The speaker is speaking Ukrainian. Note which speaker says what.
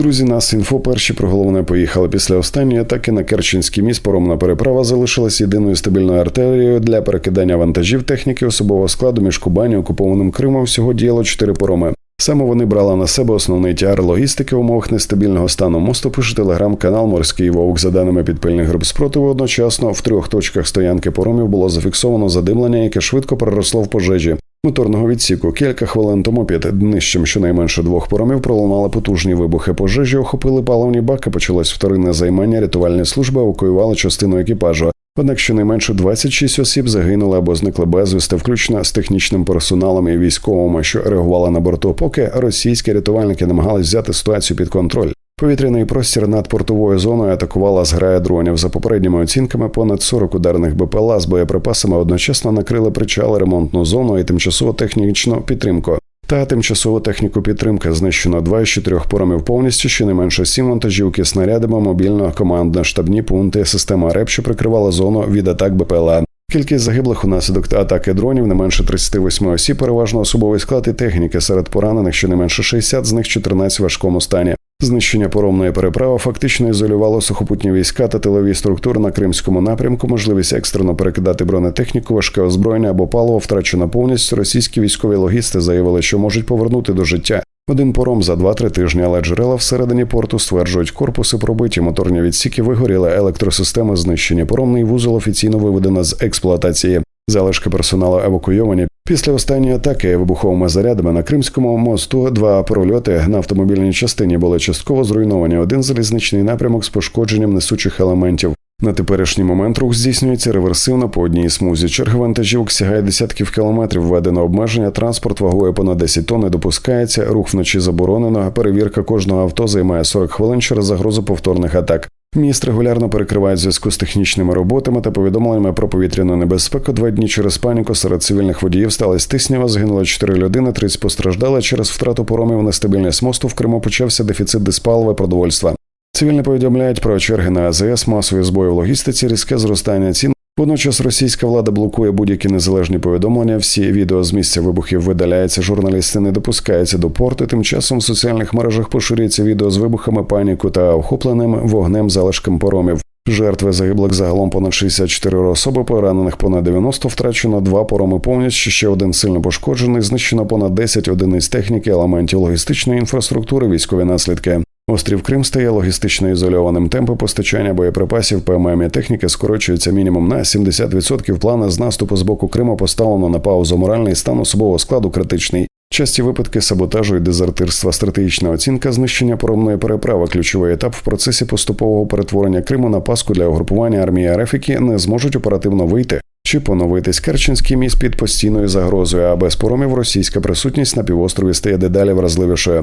Speaker 1: Друзі, нас інфо перші про головне поїхали після останньої атаки на Керченський міст. Поромна переправа залишилась єдиною стабільною артерією для перекидання вантажів техніки особового складу між Кубані, окупованим Кримом. Всього діяло чотири пороми. Саме вони брали на себе основний тягар логістики в умовах нестабільного стану мосту. Пише телеграм-канал Морський Вовк. За даними підпильних груп спротиву, одночасно в трьох точках стоянки поромів було зафіксовано задимлення, яке швидко переросло в пожежі. Моторного відсіку кілька хвилин тому під днищем щонайменше двох поромів пролунали потужні вибухи пожежі, охопили паливні баки. Почалось вторинне займання. Рятувальні служби евакуювали частину екіпажу. Однак щонайменше 26 осіб загинули або зникли безвісти, включно з технічним персоналом і військовими, що реагували на борту, поки російські рятувальники намагались взяти ситуацію під контроль. Повітряний простір над портовою зоною атакувала зграя дронів. За попередніми оцінками, понад 40 ударних БПЛА з боєприпасами одночасно накрили причали ремонтну зону і тимчасово технічну підтримку. Та тимчасову техніку підтримки знищено два із чотирьох поромів повністю, щонайменше сім вантажівки снарядами, мобільно командно штабні пункти, система РЕП, що прикривала зону від атак БПЛА. Кількість загиблих унаслідок атаки дронів не менше 38 осіб, переважно особовий склад і техніки серед поранених, щонайменше 60, з них 14 в важкому стані. Знищення поромної переправи фактично ізолювало сухопутні війська та тилові структури на кримському напрямку. Можливість екстрено перекидати бронетехніку, важке озброєння або паливо втрачено повністю. Російські військові логісти заявили, що можуть повернути до життя один пором за 2-3 тижні, але джерела всередині порту стверджують, корпуси пробиті, моторні відсіки вигоріли, електросистеми знищені. Поромний вузол офіційно виведено з експлуатації. Залишки персоналу евакуйовані. Після останньої атаки вибуховими зарядами на Кримському мосту два прольоти на автомобільній частині були частково зруйновані. Один залізничний напрямок з пошкодженням несучих елементів. На теперішній момент рух здійснюється реверсивно по одній смузі. Черга вантажівок сягає десятків кілометрів. Введено обмеження. Транспорт вагою понад 10 тонн не допускається. Рух вночі заборонено. Перевірка кожного авто займає 40 хвилин через загрозу повторних атак. Міст регулярно перекривають зв'язку з технічними роботами та повідомленнями про повітряну небезпеку. Два дні через паніку серед цивільних водіїв сталася тиснява. Загинуло 4 людини, 30 постраждали. Через втрату поромів нестабільність мосту в Криму почався дефіцит диспалива продовольства. Цивільні повідомляють про черги на АЗС, масові збої в логістиці, різке зростання цін. Водночас російська влада блокує будь-які незалежні повідомлення. Всі відео з місця вибухів видаляються. Журналісти не допускаються до порту. Тим часом в соціальних мережах поширюється відео з вибухами, паніку та охопленим вогнем залишком поромів. Жертви загиблих загалом понад 64 особи, поранених понад 90, втрачено два пороми повністю. Ще один сильно пошкоджений. Знищено понад 10 одиниць техніки, елементів логістичної інфраструктури, військові наслідки. Острів Крим стає логістично ізольованим. Темпи постачання боєприпасів ПММ і техніки скорочуються мінімум на 70%. Плани з наступу з боку Криму поставлено на паузу. Моральний стан особового складу критичний. Часті випадки саботажу і дезертирства, стратегічна оцінка знищення поромної переправи, ключовий етап в процесі поступового перетворення Криму на паску для угрупування армії РФ, які не зможуть оперативно вийти чи поновитись Керченський міст під постійною загрозою. А без поромів російська присутність на півострові стає дедалі вразливішою.